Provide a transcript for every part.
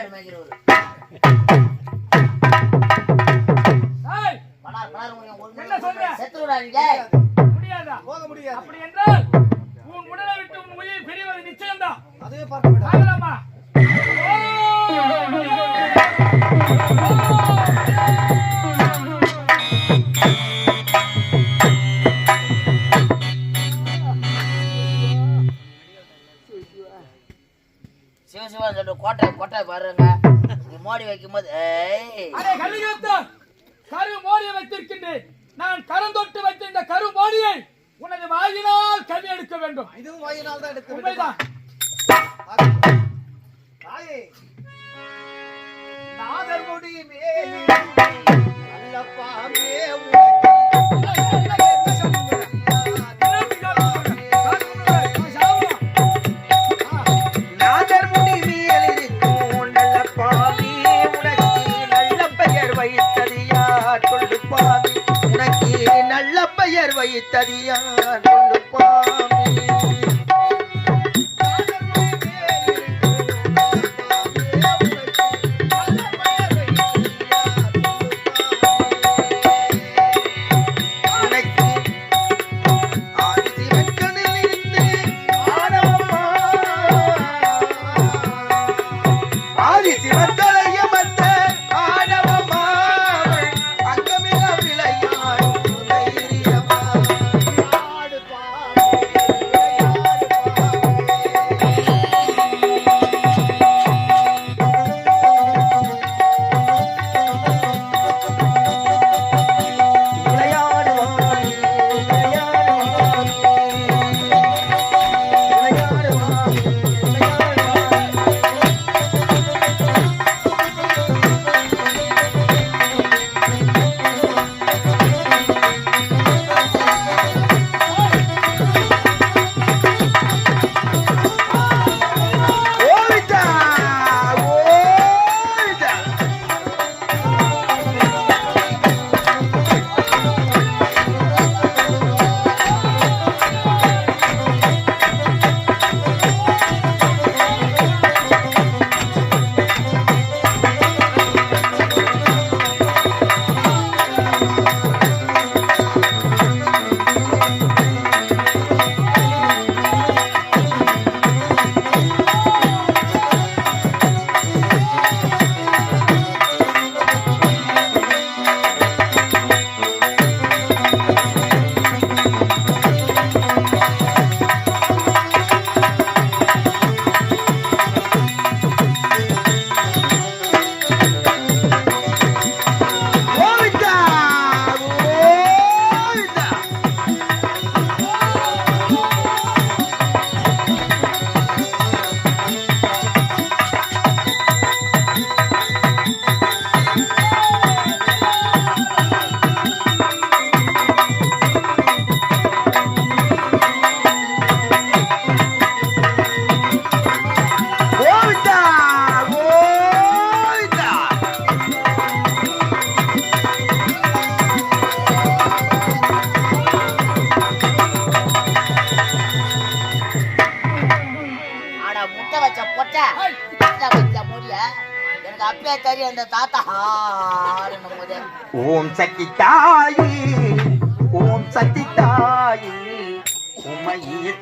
ஆடு மேய்க்கிறவர் போக முடியாது? அப்படி என்றால் உன் உடலை விட்டு உயிர் பிரிவது நிச்சயம்தான். அதுவே பார்த்து ஆகலாமா நல்லா மோடி வைக்கும் போது கரு மோடியை வைத்திருக்கின்றேன். நான் கரம் தொட்டு வைத்திருந்த கரு மோடியை உனது வாயினால் கவி எடுக்க வேண்டும். இதுவும் வாயினால் தான் எடுக்க உண்மைதான். நாதர்முடி மேலே நல்லப்பா மே வைத்ததியான் ஓம் சக்தி தாயி ஓம் சக்தி தாயி உமையே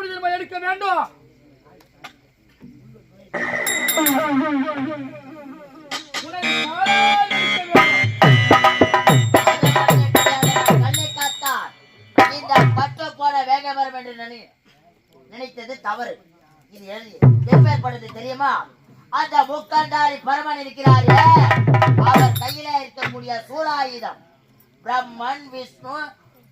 எப்படி திரும்ப எடுக்க வேண்டும். இந்த வேக வரும் என்று நினைத்தது தவறு இது எழுதி தெரியுமா அந்த முக்கண்டாரி பரமன் இருக்கிறாரே அவர் கையில இருக்கக்கூடிய சூழாயுதம் பிரம்மன் விஷ்ணு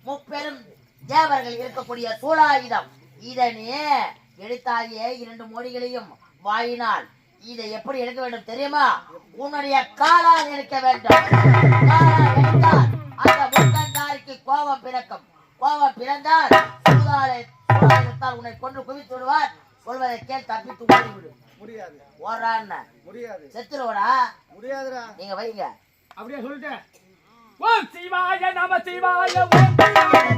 முப்பெரும் தேவர்கள் இருக்கக்கூடிய சூழாயுதம் இதனே எடுத்தாகிய இரண்டு மொழிகளையும் வாயினால். இதை எப்படி எடுக்க வேண்டும் தெரியுமா? உன்னுடைய காலால் எடுக்க வேண்டும். அந்த முக்கண்டாருக்கு கோபம் பிறக்கும். கோபம் பிறந்தால் சூதாலை சூதாயத்தால் உன்னை கொன்று குவித்து விடுவார். சொல்வதை கேள் தப்பித்து ஓடிவிடு. முடியாது. ஓடுறான்னு முடியாது. செத்துருவடா? முடியாதுடா. நீங்க வைங்க. அப்படியே சொல்லிட்டேன். ஓம் சிவாய நம சிவாய ஓம் சிவாய.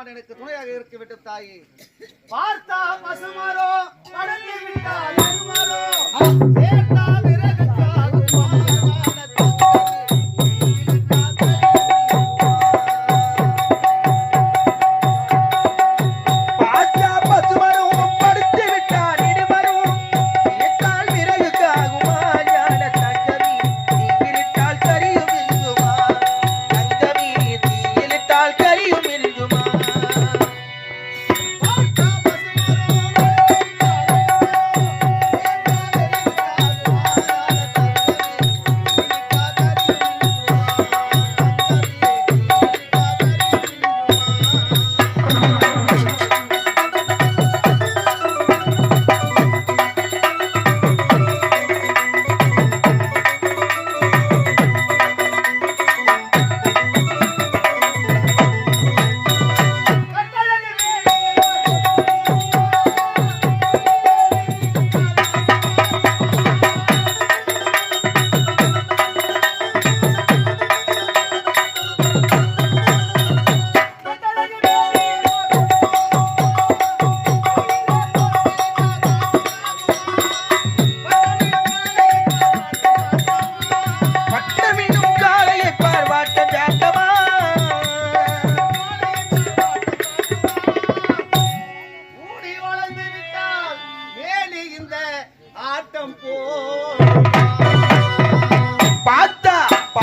எடுப்பதற்கும் எனக்கு துணையாக இருக்க வேண்டும் தாயே. பார்த்தா பசுமரோ கடந்து விட்டால்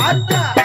ஆத்தா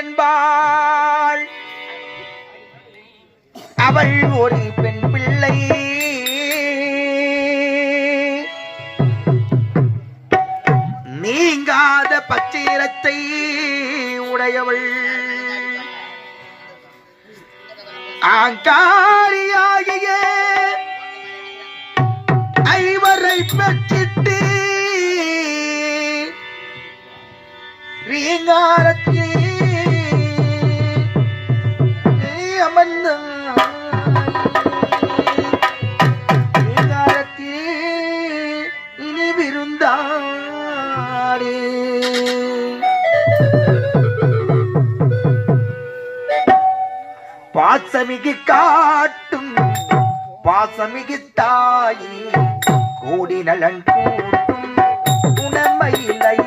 என்பாள் பாசமிகு காட்டும் பாசமிகு தாயி கூடி நலன் கூட்டும் குணமயிலை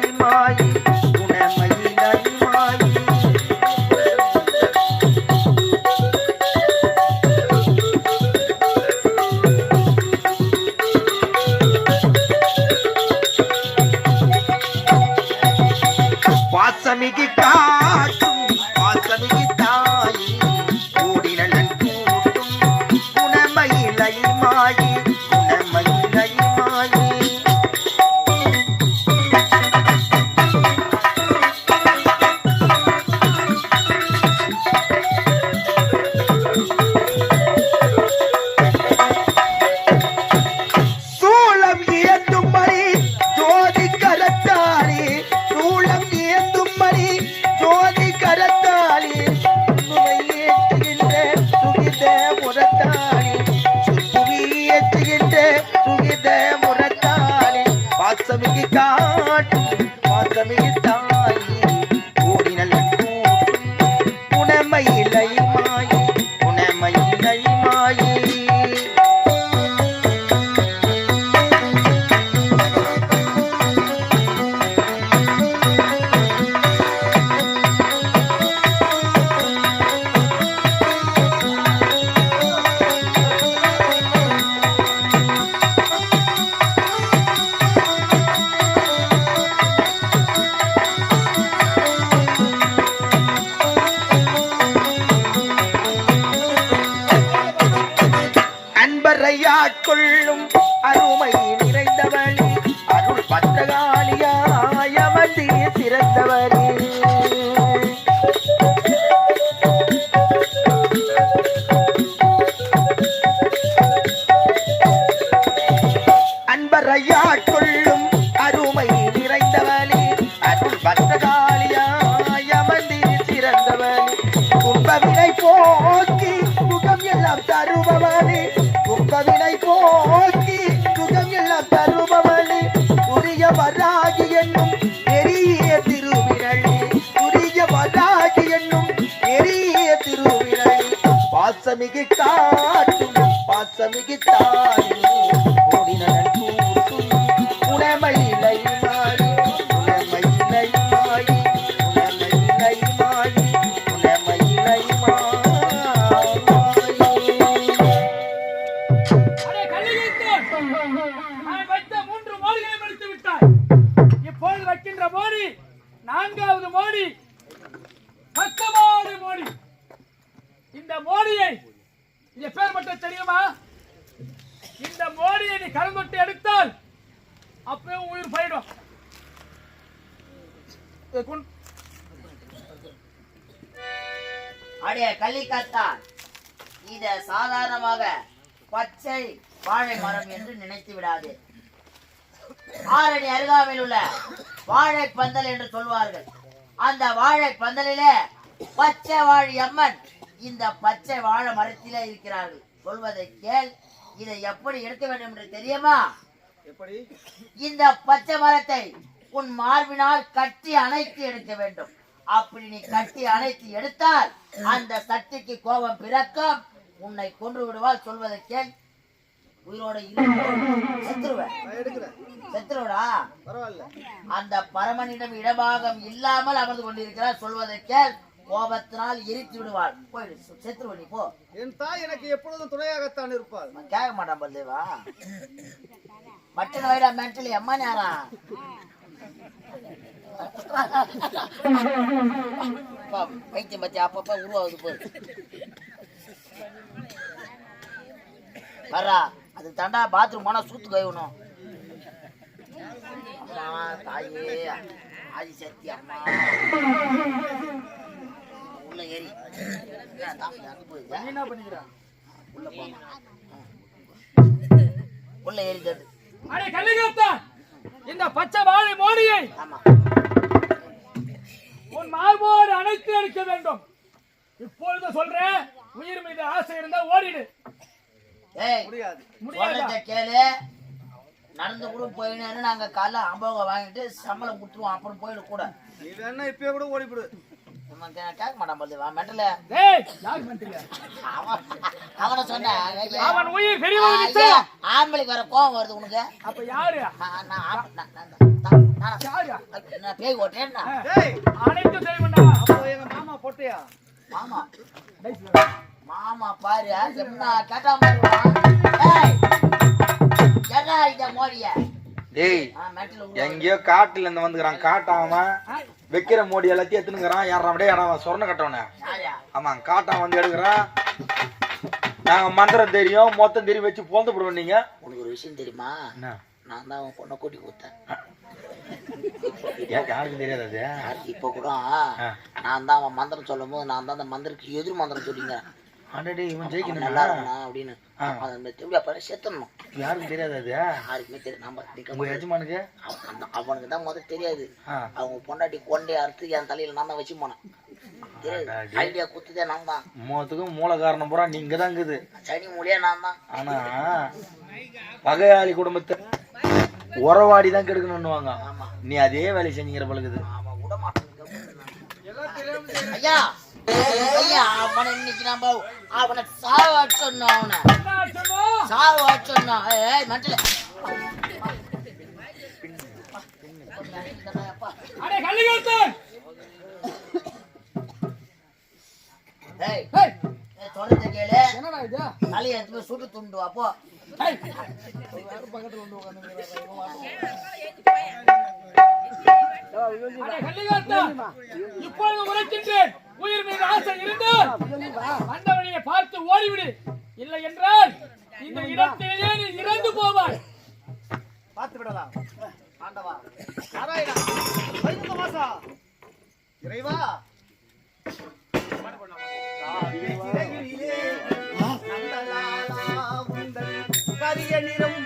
பாசமிகு காட்டும் பாசமிகு தாயும் வாழை பந்தல் என்று சொல்வார்கள். அந்த வாழை பந்தலிலே பச்சை வாழி அம்மன் இந்த பச்சை வாழை மரத்திலே இருக்கிறார்கள். சொல்வதை கேள் இதை எப்படி எடுக்க வேண்டும் என்று தெரியுமா? எப்படி? இந்த பச்சை மரத்தை உன் மார்பினால் கட்டி அணைத்து எடுக்க வேண்டும். அப்படி நீ கட்டி அணைத்து எடுத்தால் அந்த சக்திக்கு கோபம் பிறக்கும். உன்னை கொன்று விடுவாள் சொல்வதை கேள். உயிரோட செத்துருவேன். செத்துருவடா அந்த பரமனிடம் இடபாகம் இல்லாமல் அமர்ந்து கொண்டிருக்கிறார். சொல்வதை கேள். கோபத்தினால் எரித்து விடுவாள். போயிடு செத்துருவ நீ போ. என் தாய் எனக்கு எப்பொழுதும் துணையாகத்தான் இருப்பாள். நான் கேட்க மாட்டான் பல்தேவா மட்டன் வைடா மென்டலி அம்மா நேரா அப்பா, பைத்தியம் பத்தி அப்பப்ப உருவாகுது போய் வர்றா அது தாண்டா பாத்ரூம் போனா சூத்து கழுவணும். அம்மா தாயே ஆதி சக்தி அம்மா உள்ள ஏறி. என்ன பண்ணிக்கிற? உள்ள போங்க உள்ள ஏறி தட்டு அடே கலிகத்தான் இந்த பச்சை வாழை மோடியை ஆமா. உன் மார்போடு அணைத்து எடுக்க வேண்டும். இப்பொழுது சொல்றேன் உயிர் மீது ஆசை இருந்தா ஓடிடு ஏய் முடியாது முடியாதா சொல்றத கேளு. நடந்து கூட போயினு நாங்க காலைல அம்போக வாங்கிட்டு சம்பளம் கொடுத்துருவோம். அப்புறம் போயிட கூட. நீ வேணா இப்பயே கூட நம்ம கே- கேட்க மாட்டான் போல வா மெட்டல. டேய் யார் பண்ணிட்டீங்க அவன் சொன்னேன் அவன் உயிர் பெரியவன். ஆம்பளைக்கு வர கோவம் வருது உனக்கு. அப்ப யாரு? நான் பேய் ஓட்டேன் அனைத்து மாமா பொட்டையா? மாமா. மாமா பாரு என்ன கேட்டா என்ன இத மோடிய டேய் எங்கேயோ காட்டுல இருந்து வந்துக்கிறான் காட்டாம வைக்கிற மூடி எல்லாத்தையும் எடுத்துனுங்கிறான் யாரா அப்படியே யாரா சொர்ண கட்டவன ஆமா காட்டான் வந்து எடுக்கிறான். நாங்க மந்திரம் தெரியும் மொத்தம் தெரியும் வச்சு பொழுது போடுவோம் நீங்க. உனக்கு ஒரு விஷயம் தெரியுமா? நான் தான் உன் பொண்ணை கூட்டி கொடுத்தேன். யாருக்கும் தெரியாது இப்போ கூட. நான் தான் அவன் மந்திரம் சொல்லும் போது நான் தான் அந்த மந்திரக்கு எதிர் மந்திரம் சொல்லிங்க ஆல்ரெடி இவன் ஜெயிக்கணும் நல்லா இருக்கணும் அப்படின்னு. ஆ. அதை திரும்பி அப்ப செத்துடணும் யாருக்கும் தெரியாது அது? யாருக்குமே தெரியும் நம்ம உங்க எஜமானுக்கு? அந்த- அவனுக்கு தான் முதல்ல தெரியாது. அவங்க பொண்டாட்டி கொண்டே அறுத்து என் தலையில நான் தான் வச்சு போனேன். ஐடியா குத்துதே நான் தான் மூத்துக்கும் மூல காரணம் பூரா நீங்க தான் இருக்குது சனி மூலியா நான் தான் ஆனா பகையாளி குடும்பத்தை உறவாடி தான் கெடுக்கணும்னுவாங்க. ஆமா. நீ அதே வேலை செஞ்சுக்கிற பழகுது. ஐயா அவனை இன்னைக்கு நம்ம அவனை சாவ சொன்னோம் அவனை. சாவ சொன்னோம். ஏய் மண்டல சுட்டு துண்டு அப்போ இப்பொழுது உரைக்கின்றேன். உயிர் மீது ஆசை இருந்தால் வந்தவனையை பார்த்து ஓடிவிடு. இல்லை என்றால் இந்த இடத்திலேயே நீ இறந்து போவாய். பார்த்து விடலாம். ஆண்டவா நாராயணா வைகுந்த வாசா. இறைவா. கரிய நிறம்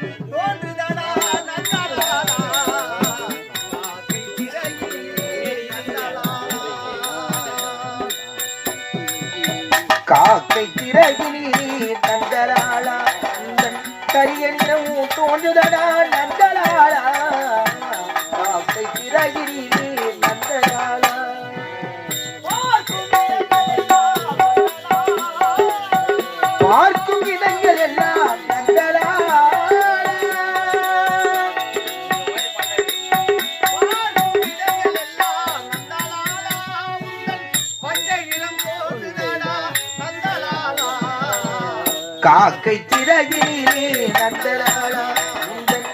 காக்கை திறகினி நந்தலாளா கரிய நிறம் தோன்றுதடா காக்கை திறகிலே நந்தலாளா. உந்தன்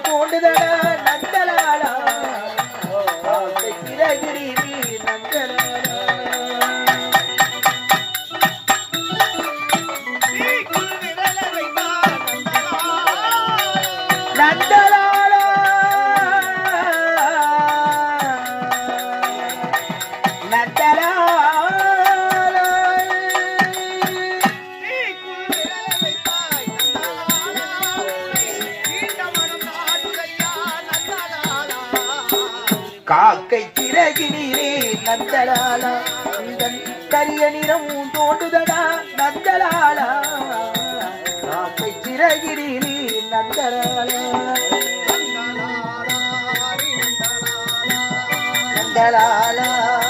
தோண்டுதடா நந்தலாளா. காக்கை திறகிலே நந்தலாளா. நந்தலாலா இதன் கரிய நிறம் தோண்டுதடா நந்தலாலா. காக்கை திறகினிலே நந்தலாலா நந்தலாலா. நந்தலாலா.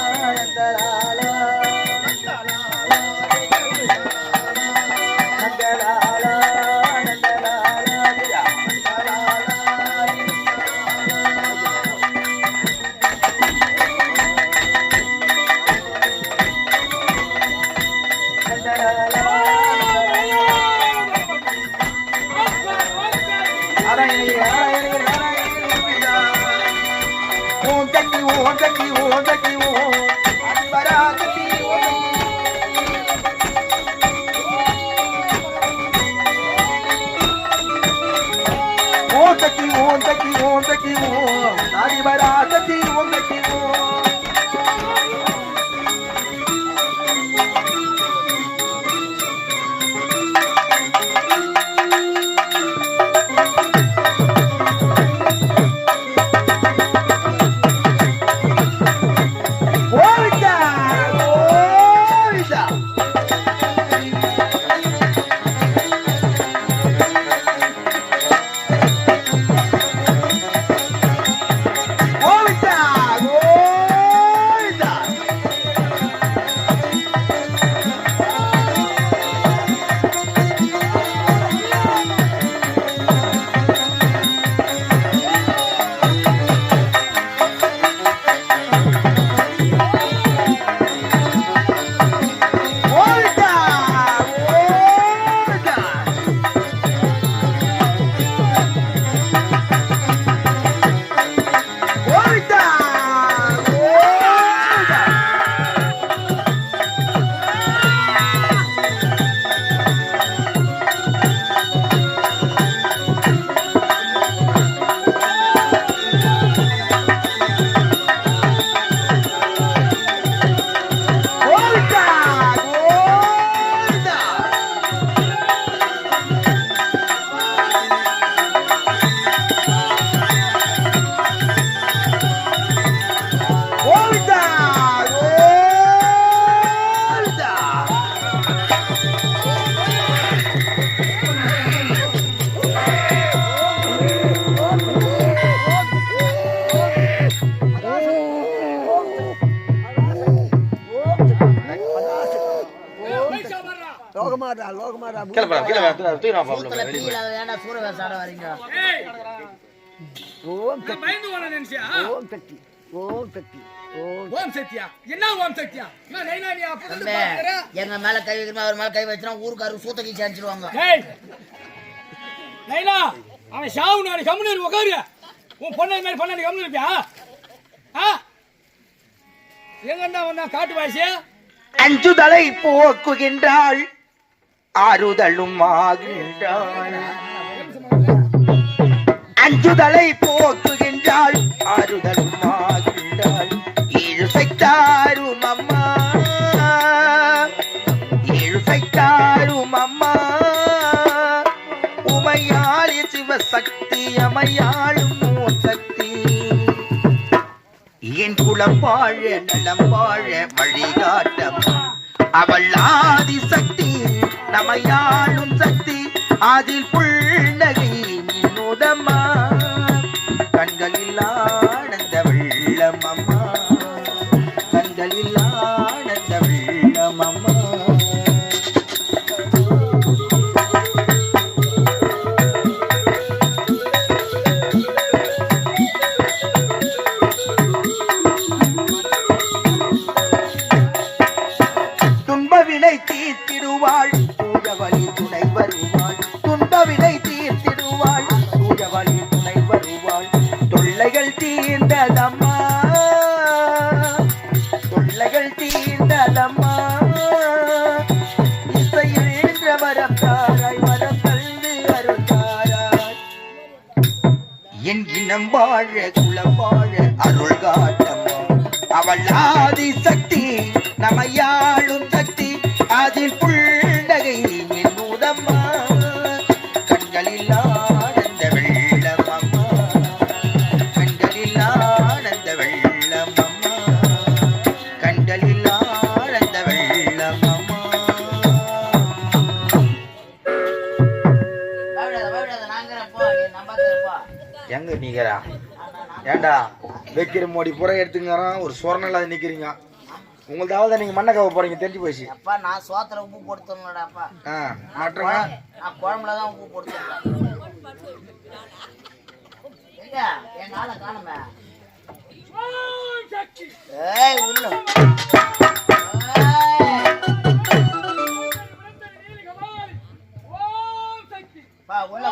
சூத்துல தீயில ஏன்டா சூர வேஷம் ஆட வரீங்க ஓம் நான் பயந்து போன நினைச்சியா? ஓம் சக்தி ஓம் சக்தி ஓம் சக்தியா? என்ன ஓம் சக்தியா? நான் நைனா நீ அப்பதான் தம்பி பாக்குற? எங்க மேல கை வைக்கிறமா அவர் மேல கை வச்சுனா ஊருக்காரரு சூத்த கீச்சு அடிச்சிருவாங்க. டேய் நைனா அவன் சாவு நான் கம்முனு உட்காரு உன் பொண்ணு மாதிரி பண்ண கம்முனு இருப்பியா? ஆ? எங்கண்ணா வந்தா காட்டு வாசி? அஞ்சுதலை போக்குகின்றாள். ஆறுதலும் ஆகின்றாள் அஞ்சுதலை போக்குகின்றாள் ஆறுதலும் ஆகின்றாள். ஏழு சைத்தாரும் அம்மா ஏழு சைத்தாரும் அம்மா உமையாளி சிவசக்தி அமையாளும் சக்தி என் குலம் வாழ நலம் வாழ வழிகாட்டம் அவள் ஆதி சக்தி நமையாளும் சக்தி அதில் புள்ளகை நின்னுதம்மா. கண்களில் ஆனந்த வெள்ளம் அம்மா. கண்களில் ஆனந்த வெள்ளம் அம்மா. வைக்கிற மோடி பூரா எடுத்துங்கிறான் ஒரு சுவரணம் இல்லாத நிற்கிறீங்க உங்கள்தாவது நீங்கள் மண்ணை கவ போகிறீங்க தெரிஞ்சு போச்சு. அப்பா நான் சோத்துல உப்பு போடுத்தோம்லடாப்பா ஆ மற்றவங்க நான் குழம்புல தான் உப்பு போடுத்தோம்ல எங்க? ஆளை காணுமே. ஏய் உள்ள. பா உள்ள